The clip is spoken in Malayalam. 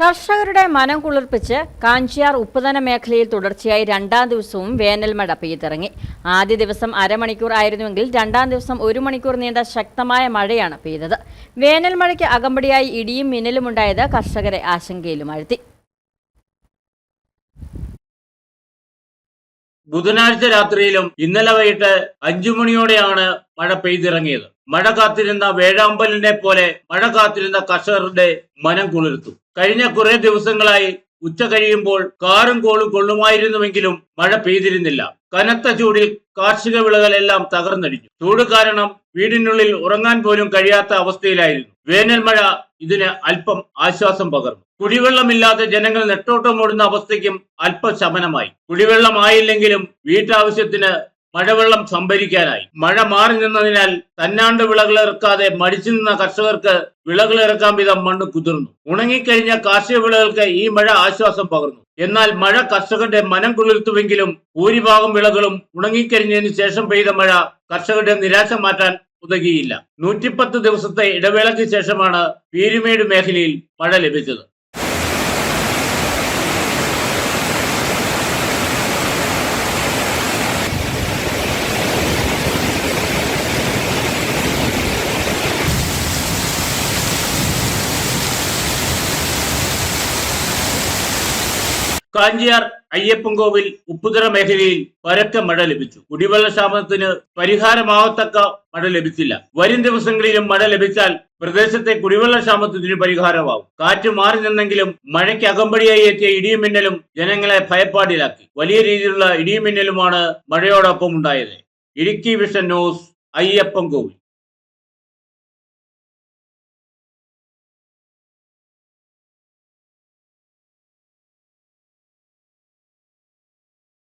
കർഷകരുടെ മനം കുളിർപ്പിച്ച് കാഞ്ചിയാർ ഉപ്പുതന മേഖലയിൽ തുടർച്ചയായി രണ്ടാം ദിവസവും വേനൽമഴ പെയ്തിറങ്ങി. ആദ്യ ദിവസം അരമണിക്കൂർ ആയിരുന്നുവെങ്കിൽ രണ്ടാം ദിവസം ഒരു മണിക്കൂർ നീണ്ട ശക്തമായ മഴയാണ് പെയ്തത്. വേനൽമഴയ്ക്ക് അകമ്പടിയായി ഇടിയും മിന്നലും ഉണ്ടായത് കർഷകരെ ആശങ്കയിലും ബുധനാഴ്ച രാത്രിയിലും ഇന്നലെ വൈകിട്ട് അഞ്ചു മണിയോടെയാണ് മഴ പെയ്തിറങ്ങിയത്. മഴ കാത്തിരുന്ന വേഴാമ്പലിനെ പോലെ മഴ കാത്തിരുന്ന കർഷകരുടെ മനം കുളിർത്തു. കഴിഞ്ഞ കുറെ ദിവസങ്ങളായി ഉച്ച കഴിയുമ്പോൾ കാറും കോളും കൊള്ളുമായിരുന്നുവെങ്കിലും മഴ പെയ്തിരുന്നില്ല. കനത്ത ചൂടിൽ കാർഷിക വിളകളെല്ലാം തകർന്നടിഞ്ഞു. ചൂട് കാരണം വീടിനുള്ളിൽ ഉറങ്ങാൻ പോലും കഴിയാത്ത അവസ്ഥയിലായിരുന്നു. വേനൽ മഴ ഇതിന് അല്പം ആശ്വാസം പകർന്നു. കുടിവെള്ളമില്ലാതെ ജനങ്ങൾ നെട്ടോട്ടമോടുന്ന അവസ്ഥയ്ക്കും അല്പശമനമായി കുടിവെള്ളമായില്ലെങ്കിലും വീട്ടാവശ്യത്തിന് മഴവെള്ളം സംഭരിക്കാനായി. മഴ മാറി നിന്നതിനാൽ തന്നാണ്ട് വിളകൾ ഇറക്കാതെ മടിച്ചു നിന്ന കർഷകർക്ക് വിളകൾ ഇറക്കാൻ വിധം മണ്ണ് കുതിർന്നു. ഉണങ്ങിക്കഴിഞ്ഞ കാർഷിക വിളകൾക്ക് ഈ മഴ ആശ്വാസം പകർന്നു. എന്നാൽ മഴ കർഷകരുടെ മനം കുളിർത്തുവെങ്കിലും ഭൂരിഭാഗം വിളകളും ഉണങ്ങിക്കഴിഞ്ഞതിന് ശേഷം പെയ്ത മഴ കർഷകരുടെ നിരാശ മാറ്റാൻ ഉതകിയില്ല നൂറ്റിപ്പത്ത് ദിവസത്തെ ഇടവേളയ്ക്ക് ശേഷമാണ് പീരുമേട് മേഖലയിൽ മഴ ലഭിച്ചത്. കാഞ്ചിയാർ അയ്യപ്പൻകോവിൽ ഉപ്പുതറ മേഖലയിൽ പരക്കെ മഴ ലഭിച്ചു. കുടിവെള്ള ക്ഷാമത്തിന് പരിഹാരമാവത്തക്ക മഴ ലഭിച്ചില്ല. വരും ദിവസങ്ങളിലും മഴ ലഭിച്ചാൽ പ്രദേശത്തെ കുടിവെള്ള ക്ഷാമത്തിന് പരിഹാരമാവും. കാറ്റ് മാറി നിന്നെങ്കിലും മഴയ്ക്ക് അകമ്പടിയായി എത്തിയ ഇടിയും ജനങ്ങളെ ഭയപ്പാടിലാക്കി. വലിയ രീതിയിലുള്ള ഇടിയും മിന്നലുമാണ് മഴയോടൊപ്പം ഉണ്ടായത്. Idukki vision news Ayyappankovil.